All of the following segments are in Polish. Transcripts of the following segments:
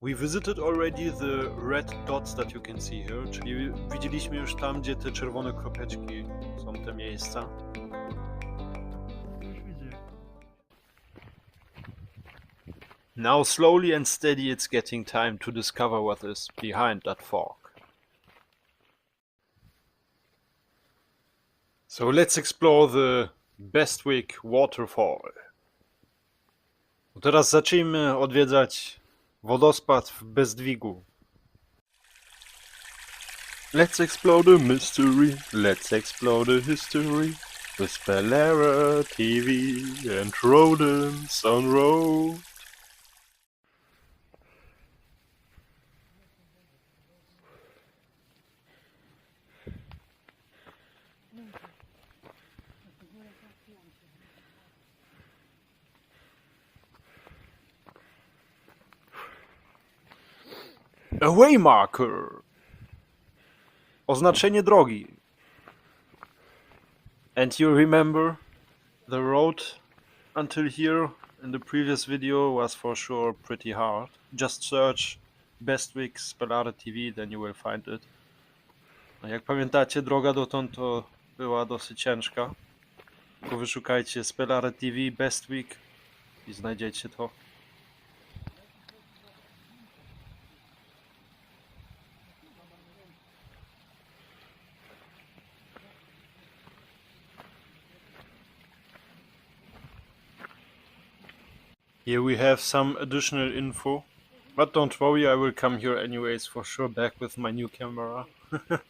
We visited already the red dots that you can see here, czyli widzieliśmy już tam, gdzie te czerwone kropeczki są te miejsca. Now slowly and steady it's getting time to discover what is behind that fog. So let's explore the Bestwick Waterfall. Teraz zacznijmy odwiedzać wodospad w Bestwigu. Let's explore the mystery, let's explore the history with Bellera TV and rodents on road. Waymarker. Oznaczenie drogi. And you remember the road until here in the previous video was for sure pretty hard. Just search Bestwick Spelare TV, then you will find it. A jak pamiętacie, droga dotąd to była dosyć ciężka. Tylko wyszukajcie Spelare TV Bestwick i znajdziecie to. Here we have some additional info. But don't worry, I will come here anyways for sure back with my new camera.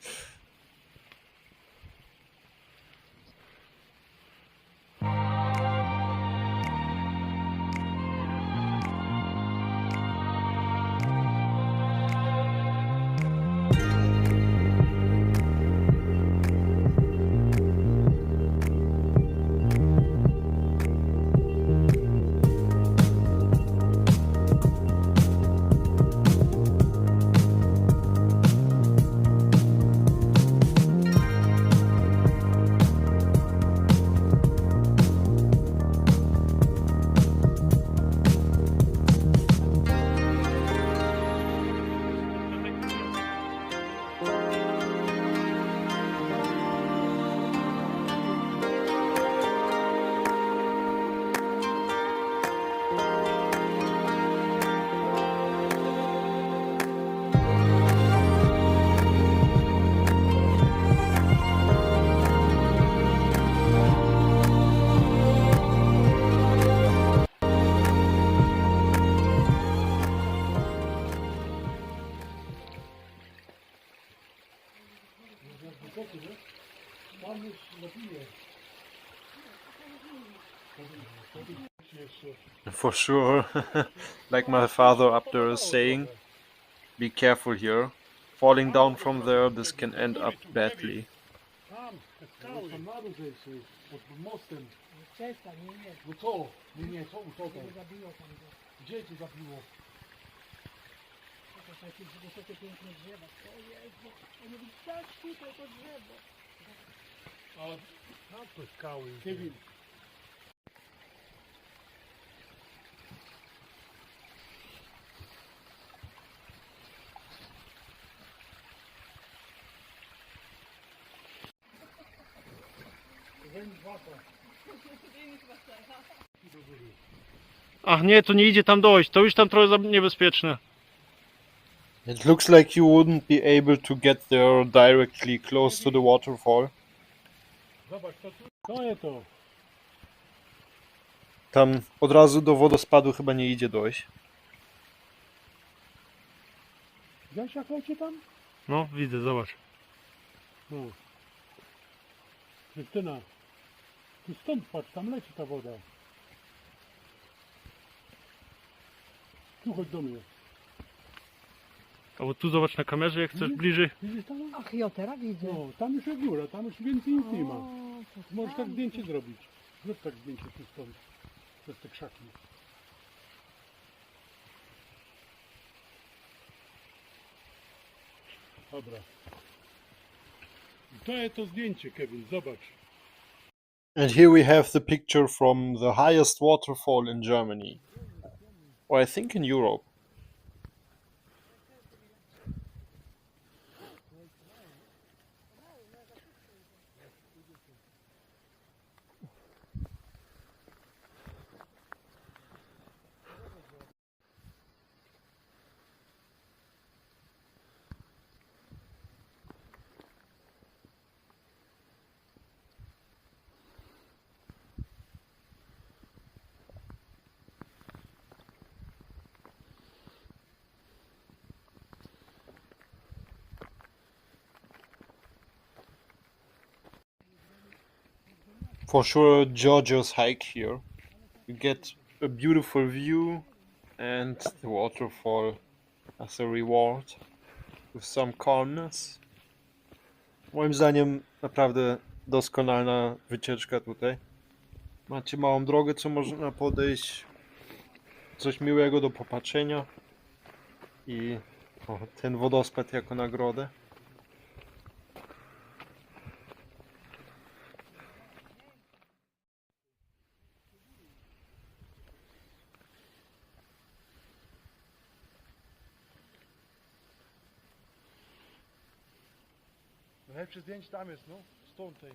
for sure, like my father up there is saying, be careful here. Falling down from there, this can end up badly. Tam, te skały. Tam na dół zejście, pod mostem. Przestań, nie, nie, No co? Nie, nie, co, co tam? tego zabiło tam go. Gdzie cię zabiło? To są takie wysokie, piękne drzewa. O Jezu, on mówi, tak tutaj to drzewo. Ale tam te skały. Kevin. Ach nie, to nie idzie tam dojść, to już tam trochę za niebezpieczne. It looks like you wouldn't be able to get there directly close to the waterfall. Zobacz, to tu. Jest to. Tam od razu do wodospadu chyba nie idzie dojść. Widziałeś jak leci tam? No, widzę, zobacz. No. Krystyna. Tu stąd patrz, tam leci ta woda. Tu chodź do mnie. Albo tu zobacz na kamerze, jak chcesz bliżej. Widzisz tam? Ach, ja teraz widzę. No, tam już jest góra, tam już więcej nic nie ma. O, to Możesz tak zdjęcie zrobić. Zrób tak zdjęcie tu stąd. Przez te krzaki. Dobra. I to jest to zdjęcie, Kevin, zobacz. And here we have the picture from the highest waterfall in Germany. Or I think in Europe. For sure, Giorgio's hike here. You get a beautiful view and the waterfall as a reward with some calmness. Moim zdaniem naprawdę doskonalna wycieczka tutaj. Macie małą drogę, co można podejść. Coś miłego do popatrzenia. I o, ten wodospad jako nagrodę. Najlepsze zdjęcie tam jest, no. Stąd tej.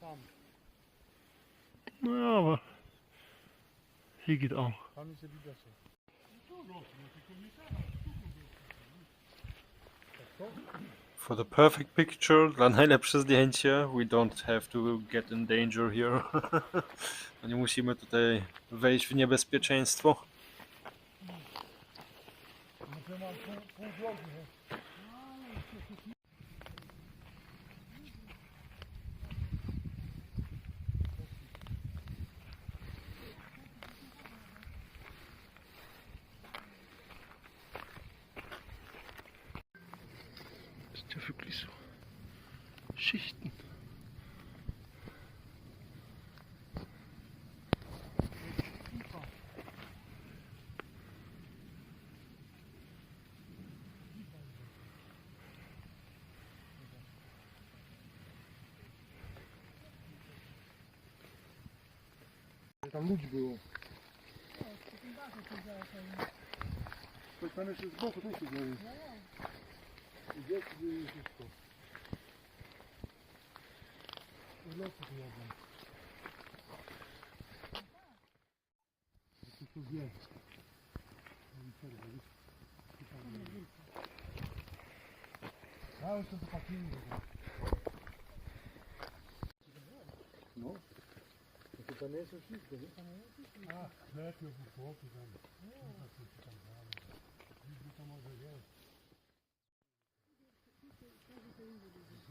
Tam. No aber hier geht auch. Tam jest ewidentnie. For the perfect picture, dla najlepsze zdjęcie, we don't have to get in danger here. No Nie musimy tutaj wejść w niebezpieczeństwo. No pół, pół drogi, nie? Was ist der wirklich so? Schichten. Tam ludzi było. To tam jeszcze z boku też było. I dzieci były i wszystko. I losy tu jadą. Tu tu wie. A już to zapakili. No. To tam jest już wszystko, nie? A, lepiej w chłopie tam.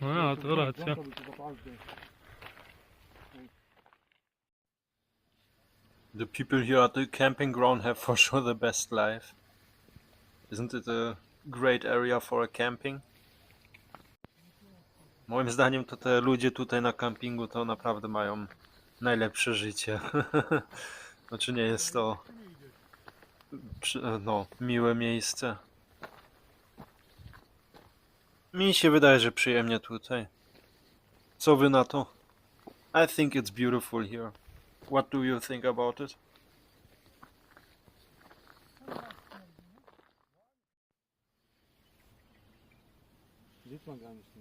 No ja, to racja. The people here at the camping ground have for sure the best life. Isn't it a great area for a camping? Moim zdaniem to te ludzie tutaj na campingu to naprawdę mają najlepsze życie. Znaczy nie jest to no, miłe miejsce. Mi się wydaje, że przyjemnie tutaj. Co wy na to? I think it's beautiful here. What do you think about it? Tu mam granic?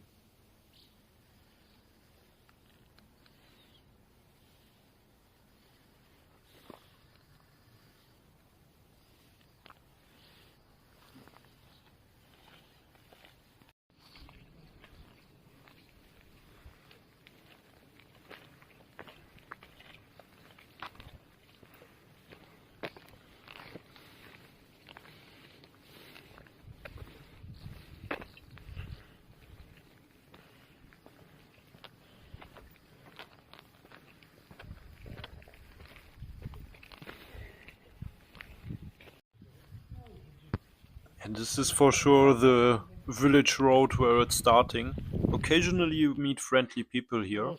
And this is for sure the village road where it's starting. Occasionally you meet friendly people here.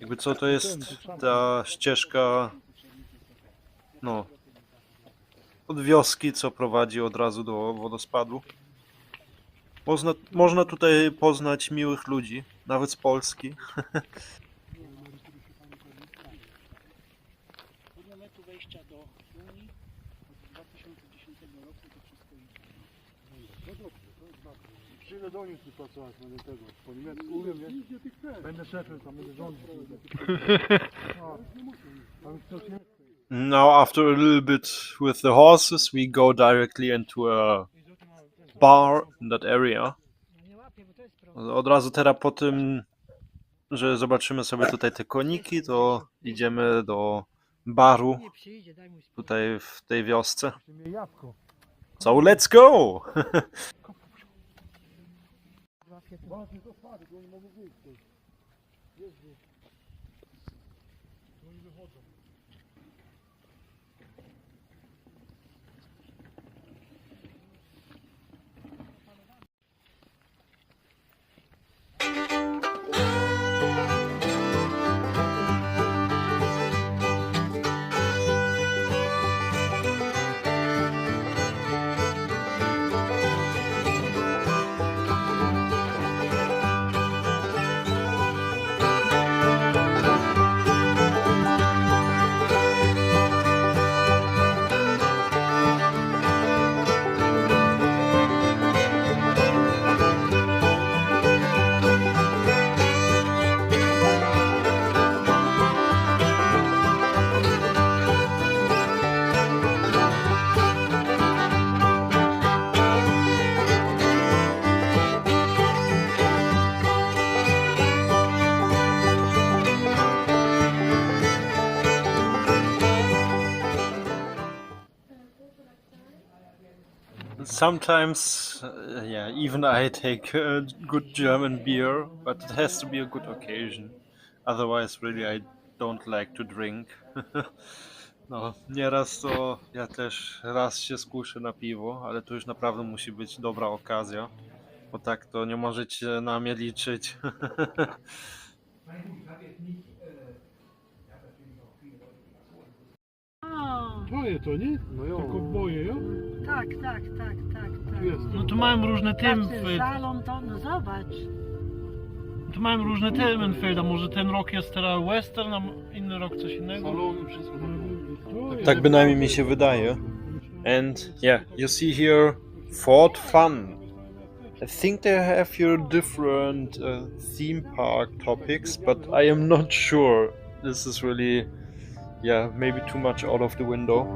Jakby co to jest ta ścieżka, no, od wioski, co prowadzi od razu do wodospadu. Można, można tutaj poznać miłych ludzi, nawet z Polski. kilometrów wejścia do Unii. Od 2010 roku to wszystko idzie. No dobrze, to jest bardzo. Przyjdę do nich tu pracować, będę tego, po niemiecku umiem, nie? Będę szefem tam, będę rządził. Tam nie Now, after a little bit with the horses, we go directly into a bar in that area. No. Od razu teraz po tym, że zobaczymy sobie tutaj te koniki, to idziemy do baru tutaj w tej wiosce. So let's go! To. Właśnie to spadł, bo nie mogę wyjść. tutaj. Jezu. Oni wychodzą. Sometimes, uh, yeah, even I take uh, good German beer, but it has to be a good occasion. Otherwise, really, I don't like to drink. No, nieraz to ja też raz się skuszę na piwo, ale to już naprawdę musi być dobra okazja, bo tak to nie możecie na mnie liczyć. O, Twoje to, nie? No jo. Tylko boje, jo? tak, tak, tak, tak, tak. Jest. No tu mają różne tym, Tacy salon to, no zobacz. tu mają różne Themenfelder, może ten rok jest teraz western, a inny rok coś innego. Salony, wszystko. Tak bynajmniej mi się wydaje. And yeah, you see here Ford Fun. I think they have here different uh, theme park topics, but I am not sure. This is really, yeah, maybe too much out of the window.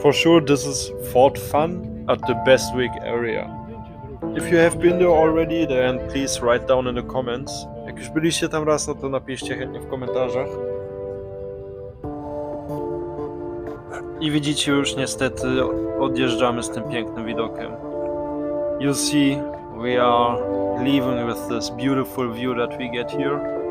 For sure, this is Fort Fun at the Bestwick area. If you have been there already, then please write down in the comments. Jak już byliście tam raz, no to napiszcie chętnie w komentarzach. I widzicie już niestety odjeżdżamy z tym pięknym widokiem. You see, we are leaving with this beautiful view that we get here.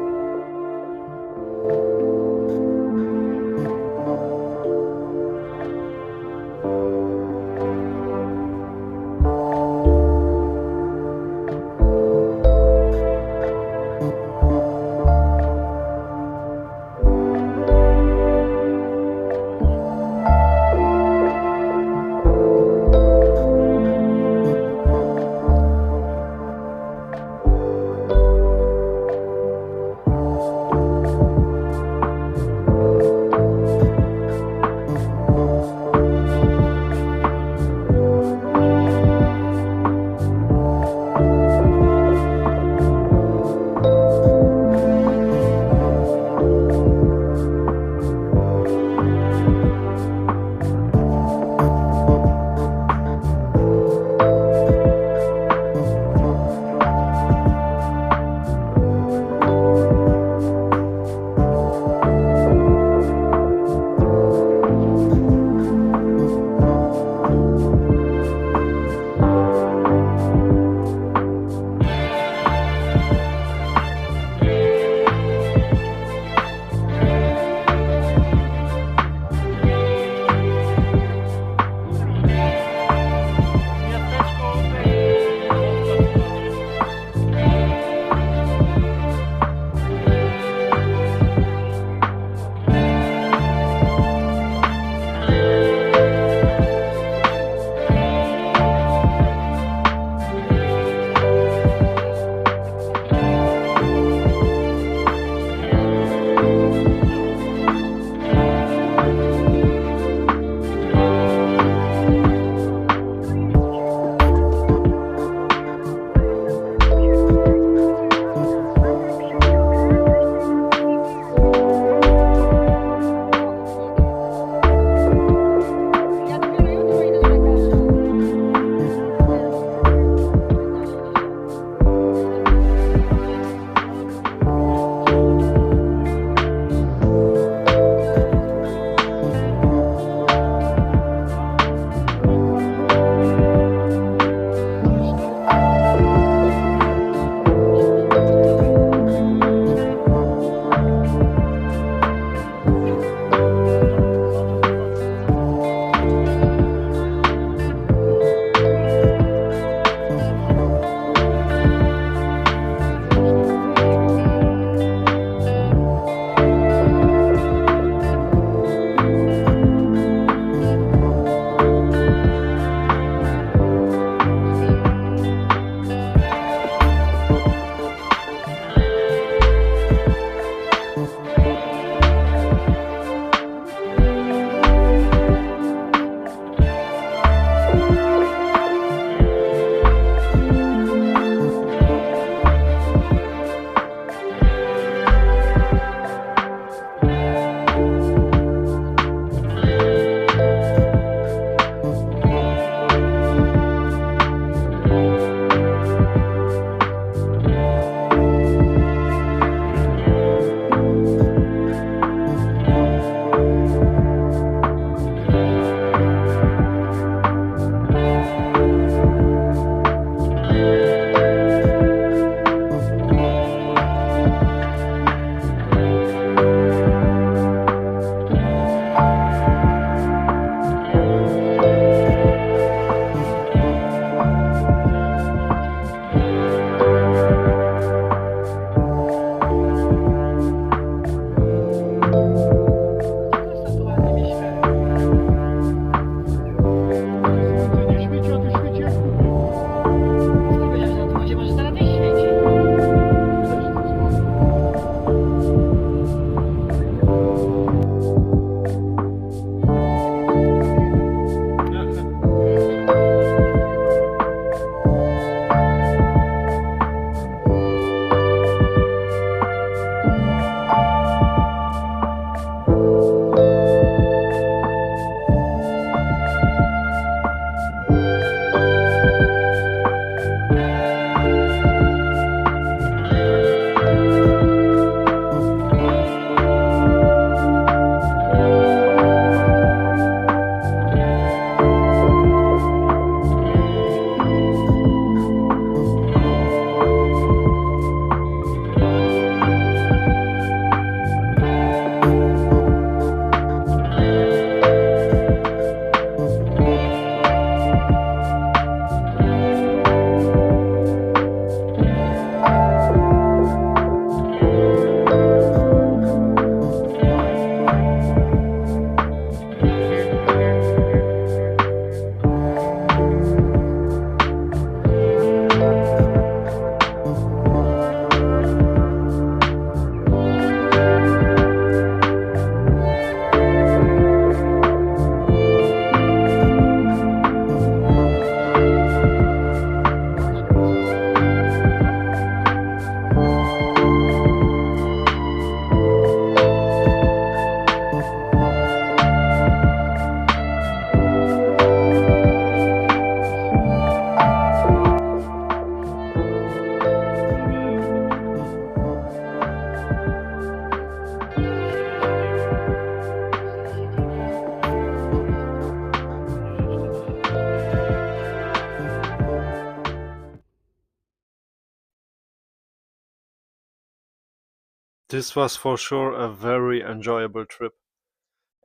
This was for sure a very enjoyable trip.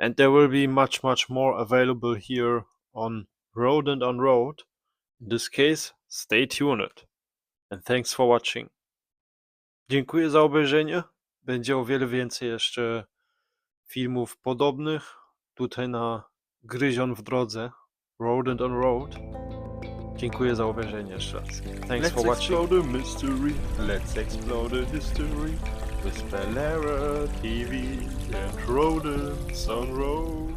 And there will be much, much more available here on Road and on Road. In this case, stay tuned. And thanks for watching. Dziękuję za obejrzenie. Będzie o wiele więcej jeszcze filmów podobnych tutaj na Gryzion w drodze Road and on Road. Dziękuję za obejrzenie jeszcze raz. Thanks Let's for watching. explore the mystery. Let's explore the history with Spellara TV and Rodents on Road.